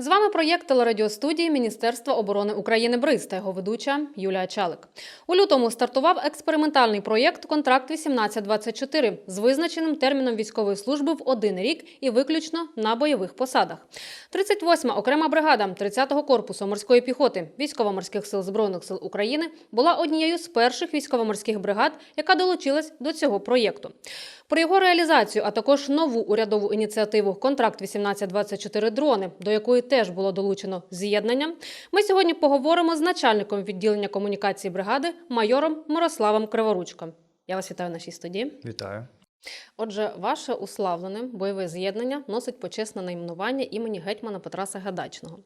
З вами проєкт телерадіостудії Міністерства оборони України БРИЗ та його ведуча Юлія Чалик. У лютому стартував експериментальний проєкт Контракт 1824 з визначеним терміном військової служби в один рік і виключно на бойових посадах. 38-ма окрема бригада 30-го корпусу морської піхоти військово-морських сил збройних сил України була однією з перших військово-морських бригад, яка долучилась до цього проєкту. Про його реалізацію, а також нову урядову ініціативу Контракт 1824 дрони, до якої теж було долучено з'єднання. Ми сьогодні поговоримо з начальником відділення комунікації бригади майором Мирославом Криворучком. Я вас вітаю в нашій студії. Вітаю. Отже, ваше уславлене бойове з'єднання носить почесне найменування імені гетьмана Петра Сагайдачного.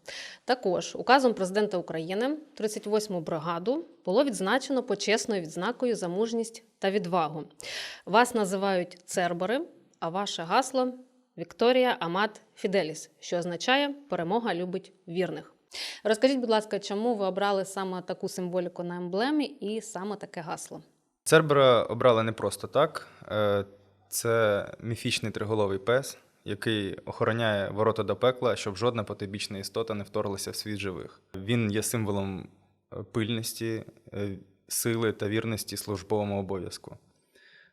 Також указом президента України 38-му бригаду було відзначено почесною відзнакою за мужність та відвагу. Вас називають Цербери, а ваше гасло Вікторія Амат Фіделіс, що означає перемога любить вірних. Розкажіть, будь ласка, чому ви обрали саме таку символіку на емблемі і саме таке гасло? Цербера обрали не просто так. Це міфічний триголовий пес, який охороняє ворота до пекла, щоб жодна потойбічна істота не вторглася в світ живих. Він є символом е, пильності, е, сили та вірності службовому обов'язку.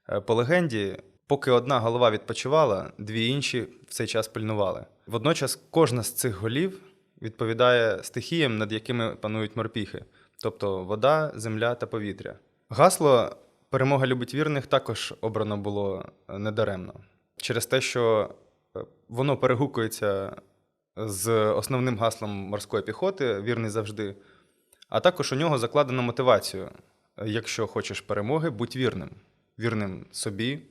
Е, По легенді, поки одна голова відпочивала, дві інші в цей час пильнували. Водночас кожна з цих голів відповідає стихіям, над якими панують морпіхи, тобто вода, земля та повітря. Гасло Перемога любить вірних також обрано було е, недаремно через те, що е, воно перегукується з основним гаслом морської піхоти Вірний завжди, а також у нього закладено мотивацію. Якщо хочеш перемоги, будь вірним, вірним собі,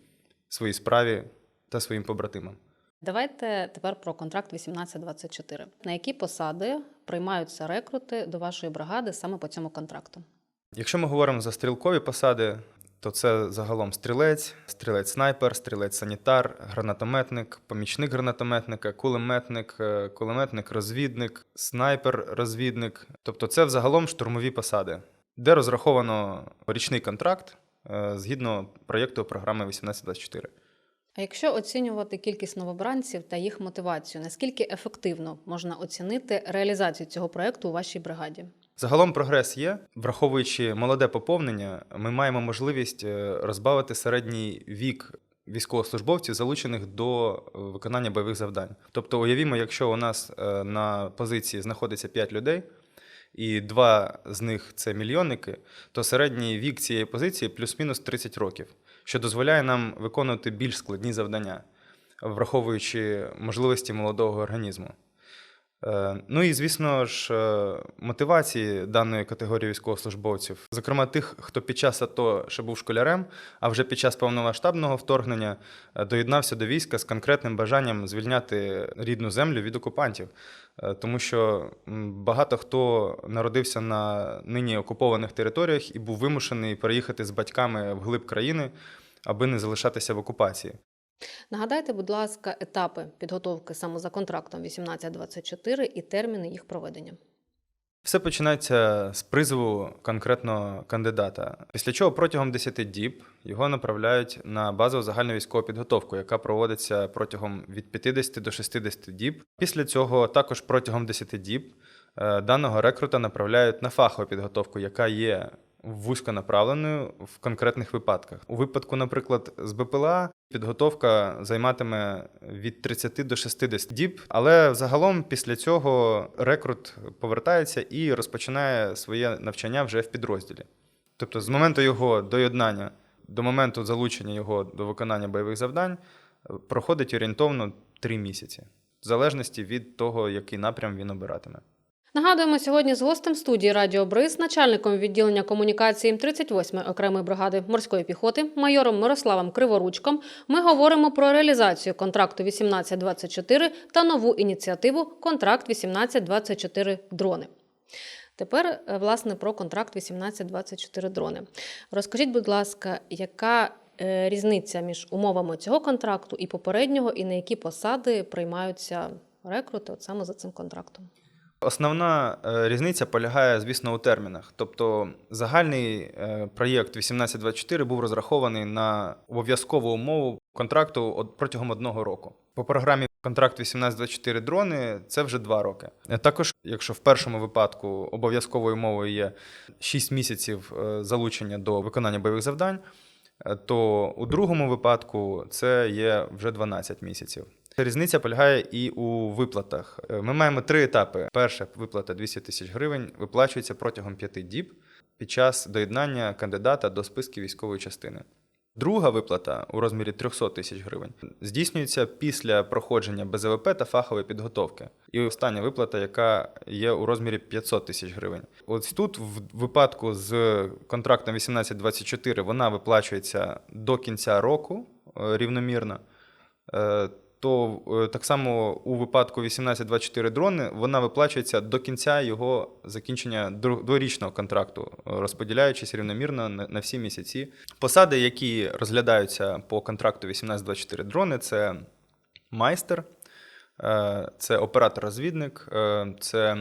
своїй справі та своїм побратимам. Давайте тепер про контракт 1824. На які посади приймаються рекрути до вашої бригади саме по цьому контракту? Якщо ми говоримо за стрілкові посади, то це загалом стрілець, стрілець-снайпер, стрілець-санітар, гранатометник, помічник гранатометника, кулеметник, е, кулеметник-розвідник, снайпер-розвідник. Тобто це взагалом штурмові посади, де розраховано річний контракт е, згідно проєкту програми 1824. А якщо оцінювати кількість новобранців та їх мотивацію, наскільки ефективно можна оцінити реалізацію цього проекту у вашій бригаді? Загалом прогрес є. Враховуючи молоде поповнення, ми маємо можливість е, розбавити середній вік військовослужбовців, залучених до е, виконання бойових завдань. Тобто, уявімо, якщо у нас е, на позиції знаходиться 5 людей, і два з них це мільйонники, то середній вік цієї позиції плюс-мінус 30 років, що дозволяє нам виконувати більш складні завдання, враховуючи можливості молодого організму. Е, Ну і звісно ж, е, мотивації даної категорії військовослужбовців, зокрема тих, хто під час АТО ще був школярем, а вже під час повномасштабного вторгнення е, доєднався до війська з конкретним бажанням звільняти рідну землю від окупантів. Тому що багато хто народився на нині окупованих територіях і був вимушений переїхати з батьками в глиб країни, аби не залишатися в окупації. Нагадайте, будь ласка, етапи підготовки саме за контрактом 1824 і терміни їх проведення. Все починається з призову конкретного кандидата, після чого протягом 10 діб його направляють на базову загальну військову підготовку, яка проводиться протягом від 50 до 60 діб. Після цього також протягом 10 діб е, даного рекрута направляють на фахову підготовку, яка є вузьконаправленою в конкретних випадках. У випадку, наприклад, з БПЛА підготовка займатиме від 30 до 60 діб, але загалом після цього рекрут повертається і розпочинає своє навчання вже в підрозділі. Тобто, з моменту його доєднання до моменту залучення його до виконання бойових завдань е, проходить орієнтовно 3 місяці, в залежності від того, який напрям він обиратиме. Нагадуємо сьогодні з гостем студії Радіо Бриз, начальником відділення комунікації 38-ї окремої бригади морської піхоти, майором Мирославом Криворучком. Ми говоримо про реалізацію контракту 1824 та нову ініціативу Контракт 1824 дрони. Тепер, е, власне, про контракт 1824 дрони. Розкажіть, будь ласка, яка е, різниця між умовами цього контракту і попереднього, і на які посади приймаються рекрути от саме за цим контрактом? Основна е, різниця полягає, звісно, у термінах. Тобто загальний е, проєкт 1824 був розрахований на обов'язкову умову контракту протягом одного року. По програмі контракт 1824 дрони це вже два роки. Е, Також, якщо в першому випадку обов'язковою умовою є 6 місяців залучення до виконання бойових завдань, то у другому випадку це є вже 12 місяців. Різниця полягає і у виплатах. Е, Ми маємо три етапи. Перша виплата 200 тисяч гривень виплачується протягом п'яти діб під час доєднання кандидата до списків військової частини. Друга виплата у розмірі 300 тисяч гривень здійснюється після проходження БЗВП та фахової підготовки. І остання виплата, яка є у розмірі 500 тисяч гривень. Ось тут, в випадку з контрактом 1824, вона виплачується до кінця року е, рівномірно. То е, так само у випадку 1824 дрони вона виплачується до кінця його закінчення дворічного контракту, розподіляючись рівномірно на всі місяці. Посади, які розглядаються по контракту 1824 дрони, це майстер, е, це оператор-розвідник, е, це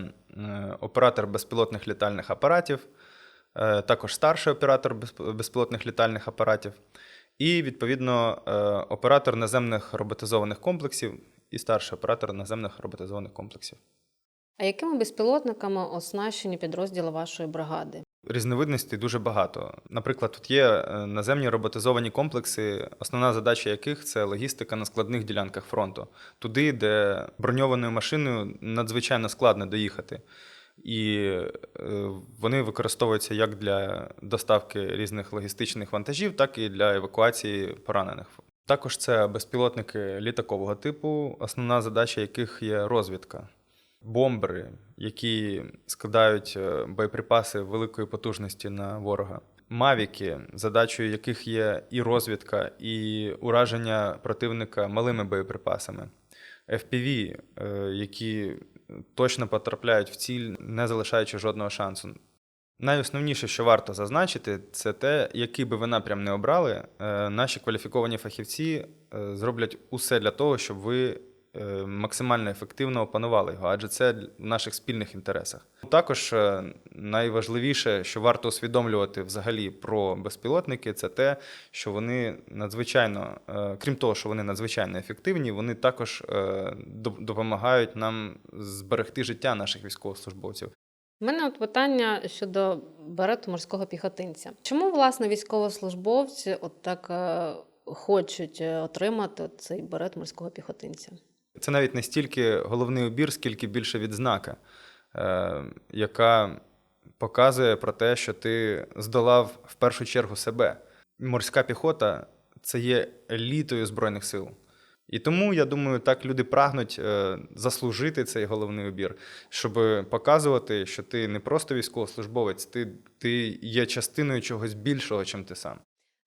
оператор безпілотних літальних апаратів, також старший оператор безпілотних літальних апаратів, і, відповідно, е, оператор наземних роботизованих комплексів і старший оператор наземних роботизованих комплексів. А якими безпілотниками оснащені підрозділи вашої бригади? Різновидностей дуже багато. Наприклад, тут є е, наземні роботизовані комплекси, основна задача яких це логістика на складних ділянках фронту, туди, де броньованою машиною надзвичайно складно доїхати. І е, вони використовуються як для доставки різних логістичних вантажів, так і для евакуації поранених. Також це безпілотники літакового типу, основна задача яких є розвідка бомбери, які складають е, боєприпаси великої потужності на ворога. Мавіки, задачею яких є і розвідка, і ураження противника малими боєприпасами. FPV, е, які точно потрапляють в ціль, не залишаючи жодного шансу. Найосновніше, що варто зазначити, це те, який би ви напрям не обрали, е, наші кваліфіковані фахівці е, зроблять усе для того, щоб ви максимально ефективно опанували його, адже це в наших спільних інтересах. Також е, найважливіше, що варто усвідомлювати взагалі про безпілотники, це те, що вони надзвичайно, е, крім того, що вони надзвичайно ефективні, вони також е, допомагають нам зберегти життя наших військовослужбовців. У мене от питання щодо берету морського піхотинця. Чому власне військовослужбовці от так е, хочуть е, отримати цей берет морського піхотинця? Це навіть не стільки головний убір, скільки більше відзнака, е, яка показує про те, що ти здолав в першу чергу себе. Морська піхота це є елітою Збройних сил. І тому, я думаю, так люди прагнуть е, заслужити цей головний убір, щоб показувати, що ти не просто військовослужбовець, ти, ти є частиною чогось більшого, чим ти сам.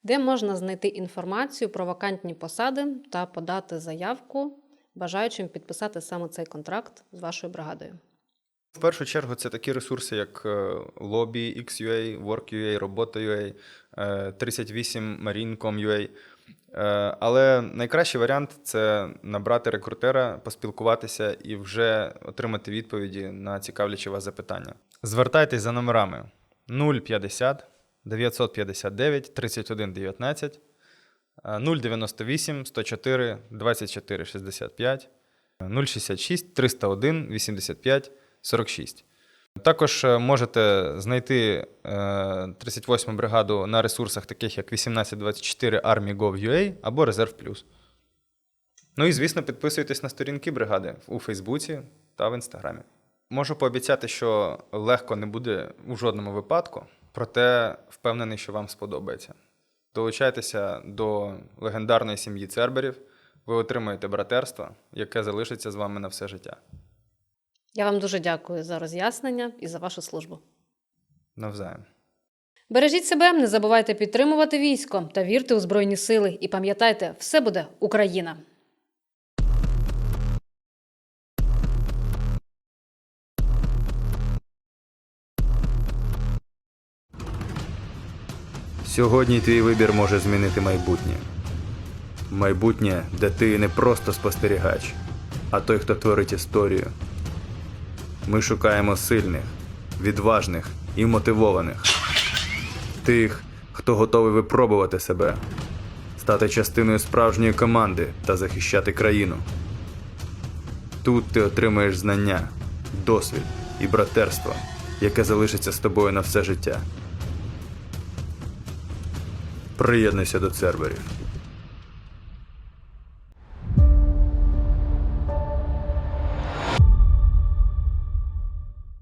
Де можна знайти інформацію про вакантні посади та подати заявку бажаючим підписати саме цей контракт з вашою бригадою? В першу чергу це такі ресурси, як е, Lobby, XUA, Work.ua, Робота.ua, е, 38 Marine.com.ua. Е, Але найкращий варіант це набрати рекрутера, поспілкуватися і вже отримати відповіді на цікавлячі вас запитання. Звертайтесь за номерами 050 959 31 19, е, 098 104 24 65, 066 301 85 46. Також е, можете знайти е, 38-му бригаду на ресурсах, таких як 1824 Army.gov.ua або Резерв Плюс. Ну і, звісно, підписуйтесь на сторінки бригади у Фейсбуці та в Інстаграмі. Можу пообіцяти, що легко не буде у жодному випадку, проте впевнений, що вам сподобається. Долучайтеся до легендарної сім'ї Церберів, ви отримаєте братерство, яке залишиться з вами на все життя. Я вам дуже дякую за роз'яснення і за вашу службу. Навзаєм. Бережіть себе, не забувайте підтримувати військо та вірте у Збройні Сили. І пам'ятайте, все буде Україна! Сьогодні твій вибір може змінити майбутнє. Майбутнє, де ти не просто спостерігач, а той, хто творить історію. Ми шукаємо сильних, відважних і мотивованих. Тих, хто готовий випробувати себе, стати частиною справжньої команди та захищати країну. Тут ти отримаєш знання, досвід і братерство, яке залишиться з тобою на все життя. Приєднуйся до церберів.